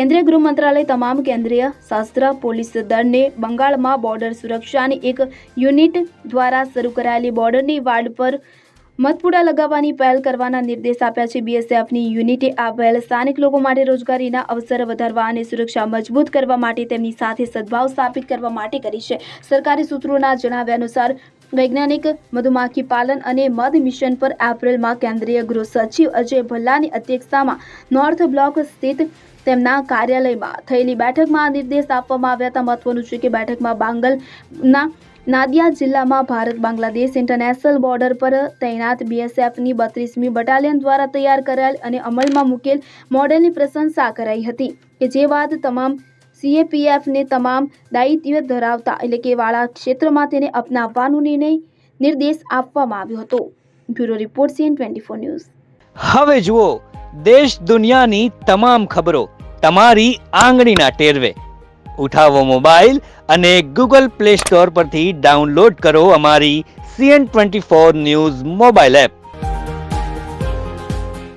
કેન્દ્રીય ગૃહ મંત્રાલય તમામ કેન્દ્રીય શસ્ત્ર પોલીસ દળને બંગાળમાં બોર્ડર સુરક્ષાની એક યુનિટ દ્વારા શરૂ કરાયેલી બોર્ડરની વાર્ડ પર મતપુડા લગાવવાની પહેલ કરવાના નિર્દેશ આપ્યા છે. બીએસએફની યુનિટે આ પહેલ સ્થાનિક લોકો માટે રોજગારીના અવસર વધારવા અને સુરક્ષા મજબૂત કરવા માટે તેમની સાથે સદભાવ સ્થાપિત કરવા માટે કરી છે. સરકારી સૂત્રોના જણાવ્યા અનુસાર વૈજ્ઞાનિક મધુમાખી પાલન અને મધ મિશન પર એપ્રિલમાં કેન્દ્રીય ગૃહ સચિવ અજય ભલ્લાની અધ્યક્ષતામાં નોર્થ બ્લોક સ્થિત તેમના કાર્યાલયમાં થયેલી બેઠકમાં આ નિર્દેશ આપવામાં આવ્યા હતા. મહત્વનું છે કે બેઠકમાં બાંગલના નાદિયા જિલ્લામાં ભારત બાંગ્લાદેશ ઇન્ટરનેશનલ બોર્ડર પર તૈનાત બીએસએફની બત્રીસમી બટાલિયન દ્વારા તૈયાર કરાયેલ અને અમલમાં મૂકેલ મોડેલની પ્રશંસા કરાઈ હતી કે જે બાદ તમામ સીએપીએફને તમામ દાયિત્વ ધરાવતા એટલે કે વાળા ક્ષેત્રમાં તેને અપનાવવાનો નિર્ણય નિર્દેશ આપવામાં આવ્યો હતો. Bureau report CN twenty four news. હવે જુઓ, દેશ દુનિયાની તમામ ખબરો તમારી આંગળીના ટેરવે. ઉઠાવો મોબાઈલ અને ગૂગલ પ્લે સ્ટોર પરથી ડાઉનલોડ કરો અમારી CN twenty four news mobile app.